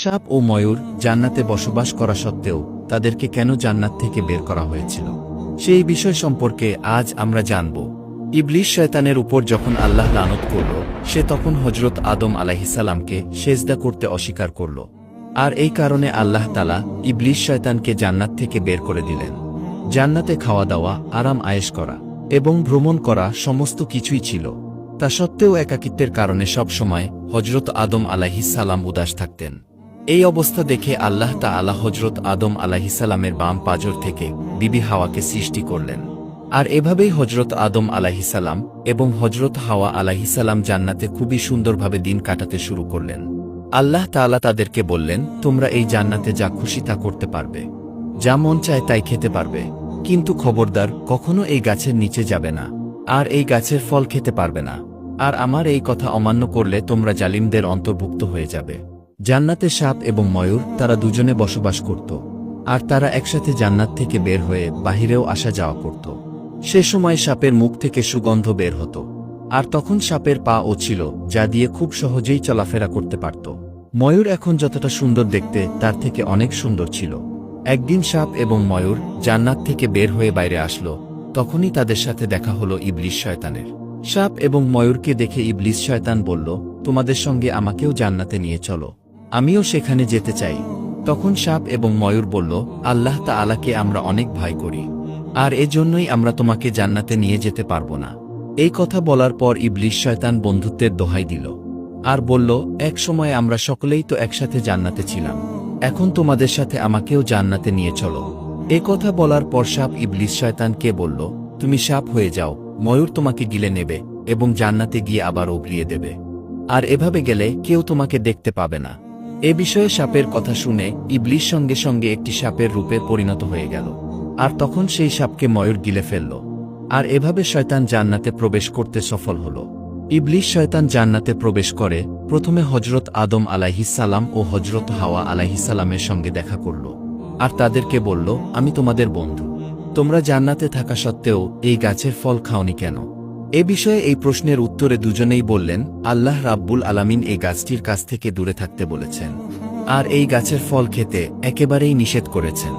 সাপ ও ময়ূর জান্নাতে বসবাস করা সত্ত্বেও তাদেরকে কেন জান্নাত থেকে বের করা হয়েছিল? সেই বিষয় সম্পর্কে আজ আমরা জানব। ইবলিশ শয়তানের উপর যখন আল্লাহ লানত করল, সে তখন হজরত আদম আলাহিসাল্লামকে সেজদা করতে অস্বীকার করল। আর এই কারণে আল্লাহ তালা ইবলিশ শয়তানকে জান্নাত থেকে বের করে দিলেন। জান্নাতে খাওয়া দাওয়া, আরাম, আয়েশ করা এবং ভ্রমণ করা সমস্ত কিছুই ছিল। তা সত্ত্বেও একাকিত্বের কারণে সব সময় হজরত আদম আলাহিসাল্লাম উদাস থাকতেন। এই অবস্থা দেখে আল্লাহ তা আলা হজরত আদম আলাহিসাল্লামের বাম পাজর থেকে বিবি হাওয়াকে সৃষ্টি করলেন। আর এভাবেই হজরত আদম আলাহিসাল্লাম এবং হজরত হাওয়া আলাহিসাল্লাম জান্নাতে খুবই সুন্দরভাবে দিন কাটাতে শুরু করলেন। আল্লাহ তাআলা তাদেরকে বললেন, তোমরা এই জান্নাতে যা খুশি তা করতে পারবে। যা মন চায় তাই খেতে পারবে। কিন্তু খবরদার, কখনো এই গাছের নিচে যাবে না। আর এই গাছের ফল খেতে পারবে না। আর আমার এই কথা অমান্য করলে তোমরা জালিমদের অন্তর্ভুক্ত হয়ে যাবে। জান্নাতে সাপ এবং ময়ূর তারা দুজনে বসবাস করত, আর তারা একসাথে জান্নাত থেকে বের হয়ে বাহিরেও আসা যাওয়া করত। সে সময় সাপের মুখ থেকে সুগন্ধ বের হতো, আর তখন সাপের পা ও ছিল, যা দিয়ে খুব সহজেই চলাফেরা করতে পারত। ময়ূর এখন যতটা সুন্দর দেখতে, তার থেকে অনেক সুন্দর ছিল। একদিন সাপ এবং ময়ূর জান্নাত থেকে বের হয়ে বাইরে আসলো, তখনই তাদের সাথে দেখা হলো ইবলিশ শয়তানের। সাপ এবং ময়ূরকে দেখে ইবলিশ শয়তান বলল, তোমাদের সঙ্গে আমাকেও জান্নাতে নিয়ে চলো। আমিও সেখানে যেতে চাই। তখন সাপ এবং ময়ূর বলল, আল্লাহ তা আলাকে আমরা অনেক ভয় করি। আর এজন্যই আমরা তোমাকে জান্নাতে নিয়ে যেতে পারব না। এই কথা বলার পর ইবলিশ শয়তান বন্ধুত্বের দোহাই দিল। আর বলল, এক সময় আমরা সকলেই তো একসাথে জান্নাতে ছিলাম। এখন তোমাদের সাথে আমাকেও জান্নাতে নিয়ে চলো। এ কথা বলার পর সাপ ইবলিশ শয়তানকে বলল, তুমি সাপ হয়ে যাও, ময়ূর তোমাকে গিলে নেবে এবং জান্নাতে গিয়ে আবার উগলিয়ে দেবে। আর এভাবে গেলে কেউ তোমাকে দেখতে পাবে না। এ বিষয়ে সাপের কথা শুনে ইবলিশ সঙ্গে সঙ্গে একটি সাপের রূপে পরিণত হয়ে গেল, আর তখন সেই সাপকে ময়ূর গিলে ফেলল। আর এভাবে শয়তান জান্নাতে প্রবেশ করতে সফল হল। ইবলিশ শয়তান জান্নাতে প্রবেশ করে, প্রথমে হজরত আদম আলাহিসাল্লাম ও হজরত হাওয়া আলাহিসাল্লামের সঙ্গে দেখা করল। আর তাদেরকে বলল, আমি তোমাদের বন্ধু। তোমরা জান্নাতে থাকা সত্ত্বেও এই গাছের ফল খাওনি কেন? এ বিষয়ে এই প্রশ্নের উত্তরে দুজনেই বললেন, আল্লাহ রাব্বুল আলামিন এই গাছটির কাছ থেকে দূরে থাকতে বলেছেন। আর এই গাছের ফল খেতে একেবারেই নিষেধ করেছেন।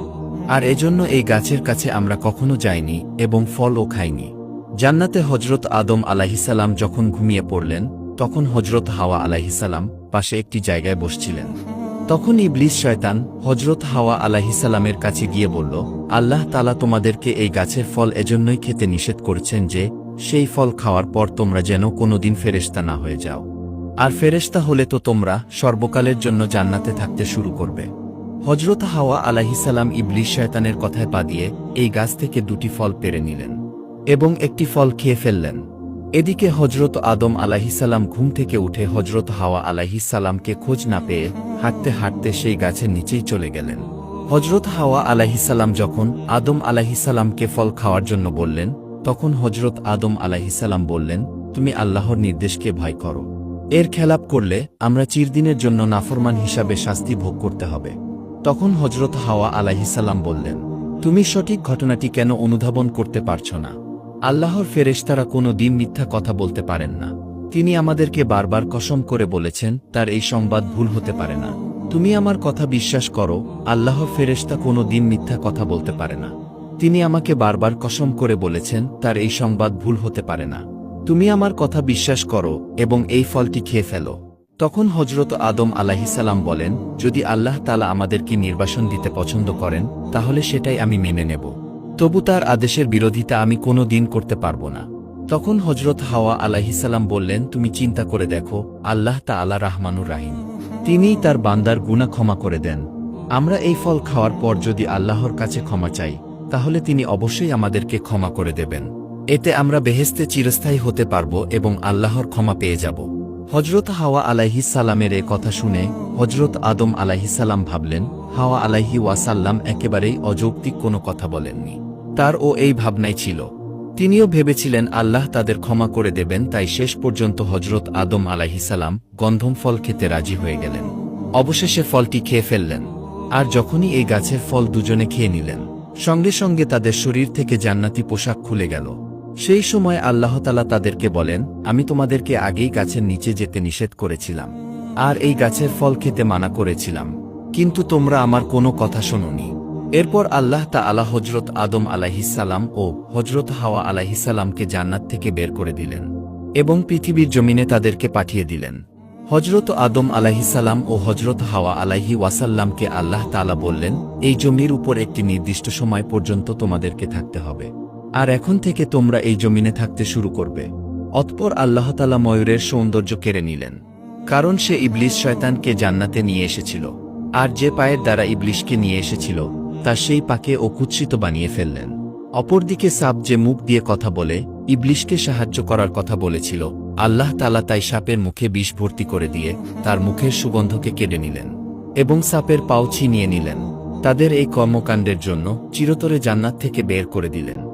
আর এজন্য এই গাছের কাছে আমরা কখনো যাইনি এবং ফলও খাইনি। জান্নাতে হজরত আদম আলাহিসাল্লাম যখন ঘুমিয়ে পড়লেন, তখন হজরত হাওয়া আলাহিসাল্লাম পাশে একটি জায়গায় বসছিলেন। তখন ইবলিস শয়তান হজরত হাওয়া আলাহিসাল্লামের কাছে গিয়ে বলল, আল্লাহ তালা তোমাদেরকে এই গাছের ফল এজন্যই খেতে নিষেধ করছেন যে সেই ফল খাওয়ার পর তোমরা যেন কোনোদিন ফেরেস্তা না হয়ে যাও। আর ফেরেস্তা হলে তো তোমরা সর্বকালের জন্য জান্নাতে থাকতে শুরু করবে। হজরত হাওয়া আলাহিসাল্লাম ইবলিশ শয়তানের কথায় পা দিয়ে এই গাছ থেকে দুটি ফল পেরে নিলেন এবং একটি ফল খেয়ে ফেললেন। এদিকে হজরত আদম আলাহিসাল্লাম ঘুম থেকে উঠে হজরত হাওয়া আলাহিসাল্লামকে খোঁজ না পেয়ে হাঁটতে হাঁটতে সেই গাছের নিচেই চলে গেলেন। হজরত হাওয়া আলাহিসাল্লাম যখন আদম আলাহিসাল্লামকে ফল খাওয়ার জন্য বললেন তখন হজরত আদম আলাহিসাল্লাম বললেন, তুমি আল্লাহর নির্দেশকে ভয় করো। এর খেলাপ করলে আমরা চিরদিনের জন্য নাফরমান হিসাবে শাস্তি ভোগ করতে হবে। তখন হজরত হাওয়া আলাহিসাল্লাম বললেন, তুমি সঠিক ঘটনাটি কেন অনুধাবন করতে পারছ না? আল্লাহর ফেরেশতারা কোনো দিন মিথ্যা কথা বলতে পারেন না। তিনি আমাদেরকে বারবার কসম করে বলেছেন, তার এই সংবাদ ভুল হতে পারে না। তুমি আমার কথা বিশ্বাস করো, আল্লাহর ফেরেশতা কোনো দিন মিথ্যা কথা বলতে পারে না। তিনি আমাকে বারবার কসম করে বলেছেন, তার এই সংবাদ ভুল হতে পারে না। তুমি আমার কথা বিশ্বাস করো এবং এই ফলটি খেয়ে ফেলো। তখন হজরত আদম আলাহিসাল্লাম বলেন, যদি আল্লাহ তালা আমাদেরকে নির্বাসন দিতে পছন্দ করেন, তাহলে সেটাই আমি মেনে নেব। তবু তার আদেশের বিরোধিতা আমি কোনো দিন করতে পারব না। তখন হজরত হাওয়া আলাহিসাল্লাম বললেন, তুমি চিন্তা করে দেখো, আল্লাহ তা আল্লাহ রাহমানুর রাহিম। তিনিই তার বান্দার গুণা ক্ষমা করে দেন। আমরা এই ফল খাওয়ার পর যদি আল্লাহর কাছে ক্ষমা চাই তাহলে তিনি অবশ্যই আমাদেরকে ক্ষমা করে দেবেন। এতে আমরা বেহেস্তে চিরস্থায়ী হতে পারব এবং আল্লাহর ক্ষমা পেয়ে যাব। হজরত হাওয়া আলাইহিস সালামের এ কথা শুনে হজরত আদম আলাইহিস সালাম ভাবলেন, হাওয়া আলাইহি ওয়াসাল্লাম একেবারেই অযৌক্তিক কোনো কথা বলেননি। তার ও এই ভাবনাই ছিল। তিনিও ভেবেছিলেন আল্লাহ তাদের ক্ষমা করে দেবেন, তাই শেষ পর্যন্ত হজরত আদম আলাইহিসাল্লাম গন্ধম ফল খেতে রাজি হয়ে গেলেন। অবশেষে ফলটি খেয়ে ফেললেন। আর যখনই এই গাছের ফল দুজনে খেয়ে নিলেন সঙ্গে সঙ্গে তাদের শরীর থেকে জান্নাতি পোশাক খুলে গেল। সেই সময় আল্লাহতালা তাদেরকে বলেন, আমি তোমাদেরকে আগেই গাছের নিচে যেতে নিষেধ করেছিলাম, আর এই গাছের ফল খেতে মানা করেছিলাম। কিন্তু তোমরা আমার কোনো কথা শোনোনি। এরপর আল্লাহ তা আলা হজরত আদম আলাহিসাল্লাম ও হজরত হাওয়া আলাহিসাল্লামকে জান্নাত থেকে বের করে দিলেন এবং পৃথিবীর জমিনে তাদেরকে পাঠিয়ে দিলেন। হজরত আদম আলাহিসাল্লাম ও হজরত হাওয়া আলাহি ওয়াসাল্লামকে আল্লাহ তালা বললেন, এই জমির উপর একটি নির্দিষ্ট সময় পর্যন্ত তোমাদেরকে থাকতে হবে। আর এখন থেকে তোমরা এই জমিনে থাকতে শুরু করবে। অতপর আল্লাহতালা ময়ূরের সৌন্দর্য কেড়ে নিলেন, কারণ সে ইবলিশ শয়তানকে জান্নাতে নিয়ে এসেছিল, আর যে পায়ের দ্বারা ইবলিশকে নিয়ে এসেছিল, তা সেই পাকে ও কুৎসিত বানিয়ে ফেললেন। অপরদিকে সাপ যে মুখ দিয়ে কথা বলে ইবলিশকে সাহায্য করার কথা বলেছিল আল্লাহ তালা তাই সাপের মুখে বিষ ভর্তি করে দিয়ে তার মুখের সুগন্ধকে কেড়ে নিলেন এবং সাপের পাও ছিনিয়ে নিলেন। তাদের এই কর্মকাণ্ডের জন্য চিরতরে জান্নাত থেকে বের করে দিলেন।